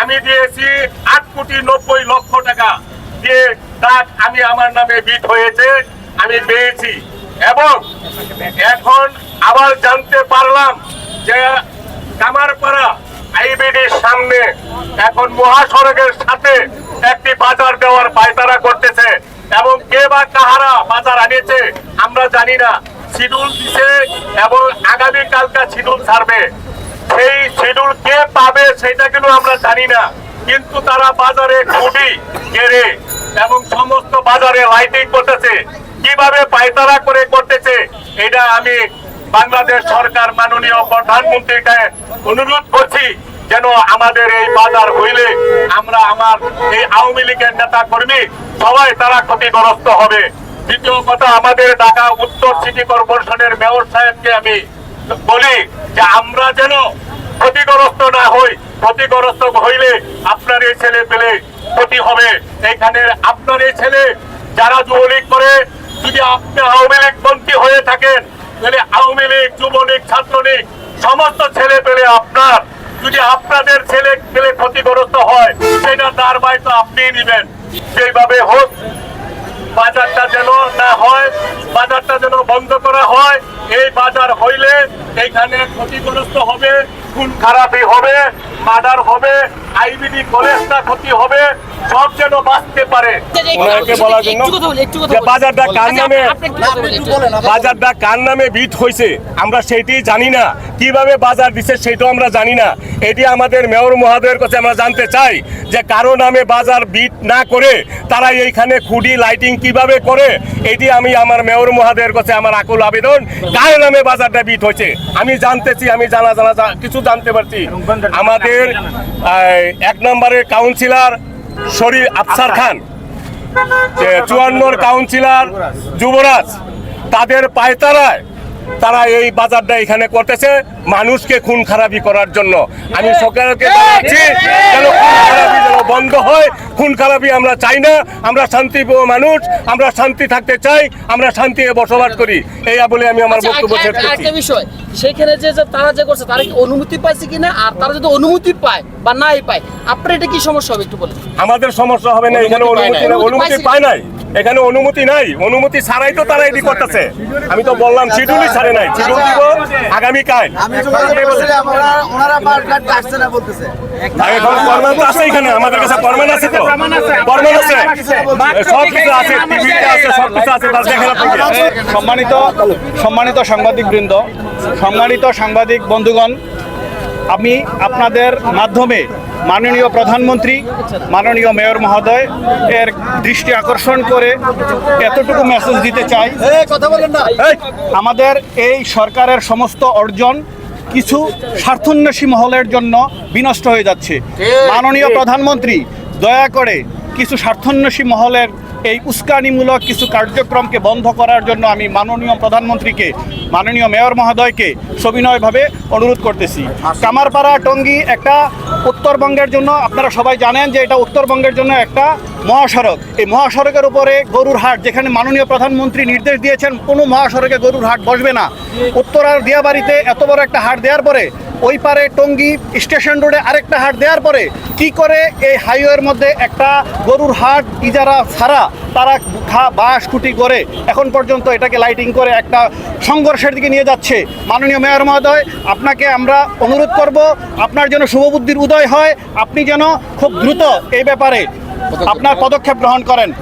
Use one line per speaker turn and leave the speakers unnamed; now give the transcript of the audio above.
আমি দিয়েছি আট কোটি নব্বই লক্ষ টাকা। দিয়ে ট্রাক আমি আমার নামে বিট হয়েছে, আমি পেয়েছি। এবং এখন আবার জানতে পারলাম যে কামারপাড়া আইবিডির সামনে এখন মহাসড়কের সাথে একটি বাজার দেওয়ার পায়তারা করতেছে। এবং কে বা কাহারা বাজার আনিয়েছে, আমরা জানি না। শিডিউল দিছে এবং আগামী কালকা শিডিউল ছাড়বে। সেই শিডিউল কে পাবে সেটা কিন্তু আমরা জানি না। কিন্তু তারা বাজারে খুবই কেড়ে এবং সমস্ত বাজারে লাইটিং করতেছে। কীভাবে পায়তারা করে করতেছে, এটা আমি বাংলাদেশ সরকার মাননীয় প্রধানমন্ত্রীকে অনুরোধ করছি, যেন আমাদের এই বাজার হইলে আমরা আমার এই আওয়ামী লীগের নেতা কর্মী সবাই তারা ক্ষতিগ্রস্ত হবে। দ্বিতীয় কথা, আমাদের ঢাকা উত্তর সিটি কর্পোরেশনের মেয়র সাহেবকে আমি বলি যে আমরা যেন ক্ষতিগ্রস্ত না হই। ক্ষতিগ্রস্ত হইলে আপনার এই ছেলে পেলে ক্ষতি হবে। এখানে আপনার এই ছেলে যারা যুবলীগ করে, যদি আপনি আওয়ামী লীগ মন্ত্রী হয়ে থাকেন, তাহলে আওয়ামী লীগ, যুবলীগ, ছাত্রলীগ, সমস্ত ছেলে পেলে আপনার। যদি আপনাদের ছেলে পেলে ক্ষতিগ্রস্ত হয়, সেটা তার বাই তো আপনি নিবেন। সেইভাবে হোক, বাজারটা যেন না হয়, বাজারটা যেন বন্ধ করা হয়, এই বাজার হইলে এইখানে ক্ষতিগ্রস্ত হবে, খুন খারাপি হবে, মার্ডার হবে, আইবিডি কলেজটা ক্ষতি হবে সব যেন বাঁচতে পারে। ওনাকে বলার জন্য যে বাজারটা কার নামে। বাজারটা কার নামে বিট হয়েছে আমরা সেটি জানি না। কীভাবে বাজার দিচ্ছে সেটাও আমরা জানি না। এটি আমাদের মেয়র মহাদয়ের কাছে আমরা জানতে চাই যে কারও নামে বাজার বিট না করে তারা এইখানে খুঁড়ি লাইটিং কীভাবে করে? এটি আমি আমার মেয়র মহাদয়ের কাছে আমার আকুল আবেদন। কার নামে বাজারটা বিট হয়েছে আমি জানতেছি আমি জানা জানা কিছু জানতে পারছি। আমাদের এক নম্বরের কাউন্সিলর শরীর আফসার খান চুয়ান্নর কাউন্সিলর যুবরাজ তাদের পায়তারায় তারা এই বাজারটা এখানে করতেছে মানুষকে খুন খারাপি করার জন্য। আমি সরকারকে জানাচ্ছি যেন খুন খারাপি যেন বন্ধ হয়। খুন খারাপি আমরা চাই না। আমরা শান্তিপ্রিয় মানুষ। আমরা শান্তি থাকতে চাই। আমরা শান্তিতে বসবাস করি। এই বলে আমি আমার
আচ্ছা,
বক্তব্য শেষ করছি।
বিষয়। সেখানে যে তারা যে করছে তারা কি অনুমতি পাইছে কিনা? আর তারা যদি অনুমতি পায় বা নাই পায় আপনার এটা কি সমস্যা হবে একটু বলেন?
আমাদের সমস্যা হবে না এখানে অনুমতি পায় নাই। এখানে অনুমতি নাই। অনুমতি ছাড়াই তো তারা এটি করতেছে। আমি তো বললাম শিডিউলই ছাড়ে নাই। শিডিউল দিব আগামী কাল
আমি যোগাযোগ করছিলাম ওরা ওনারা পাঁচ ঘাট আসছে না বলতেছে।
এখন প্রমাণ তো আছে এখানে আমাদের কাছে প্রমাণ আছে তো। প্রমাণ আছে। সব কিছু আছে টিভিতে আছে সব কিছু আছে তার দেখেন আপনি
সম্মানিত সম্মানিত সাংবাদিক বৃন্দ সম্মানিত সাংবাদিক বন্ধুগণ আমি আপনাদের মাধ্যমে মাননীয় প্রধানমন্ত্রী মাননীয় মেয়র মহোদয় এর দৃষ্টি আকর্ষণ করে এতটুকু মেসেজ দিতে চাই।
কথা বলেন না।
আমাদের এই সরকারের সমস্ত অর্জন কিছু স্বার্থন্বেষী মহলের জন্য বিনষ্ট হয়ে যাচ্ছে। মাননীয় প্রধানমন্ত্রী দয়া করে কিছু স্বার্থন্বেষী মহলের এই উস্কানিমূলক কিছু কার্যক্রমকে বন্ধ করার জন্য আমি মাননীয় প্রধানমন্ত্রীকে, মাননীয় মেয়র মহোদয়কে সবিনয়ভাবে অনুরোধ করতেছি। কামারপাড়া টঙ্গী একটা উত্তরবঙ্গের জন্য আপনারা সবাই জানেন যে এটা উত্তরবঙ্গের জন্য একটা মহাসড়ক। এই মহাসড়কের উপরে গরুর হাট, যেখানে মাননীয় প্রধানমন্ত্রী নির্দেশ দিয়েছেন, কোনো মহাসড়কে গরুর হাট বসবে না। উত্তরার দিয়াবাড়িতে এত বড় একটা হাট দেওয়ার পরে ওই পারে টঙ্গী স্টেশন রোডে আরেকটা হাট। দেওয়ার পরে কি করে এই হাইওয়ের মধ্যে একটা গরুর হাট ইজারা ছাড়া তারা খা- বাঁশ কুটি করে এখন পর্যন্ত এটাকে লাইটিং করে একটা সংঘর্ষের দিকে নিয়ে যাচ্ছে। মাননীয় মেয়র মহোদয়, আপনাকে আমরা অনুরোধ করব, আপনার যেন শুভবুদ্ধির উদয় হয়, আপনি যেন খুব দ্রুত এই ব্যাপারে আপনার পদক্ষেপ গ্রহণ করেন।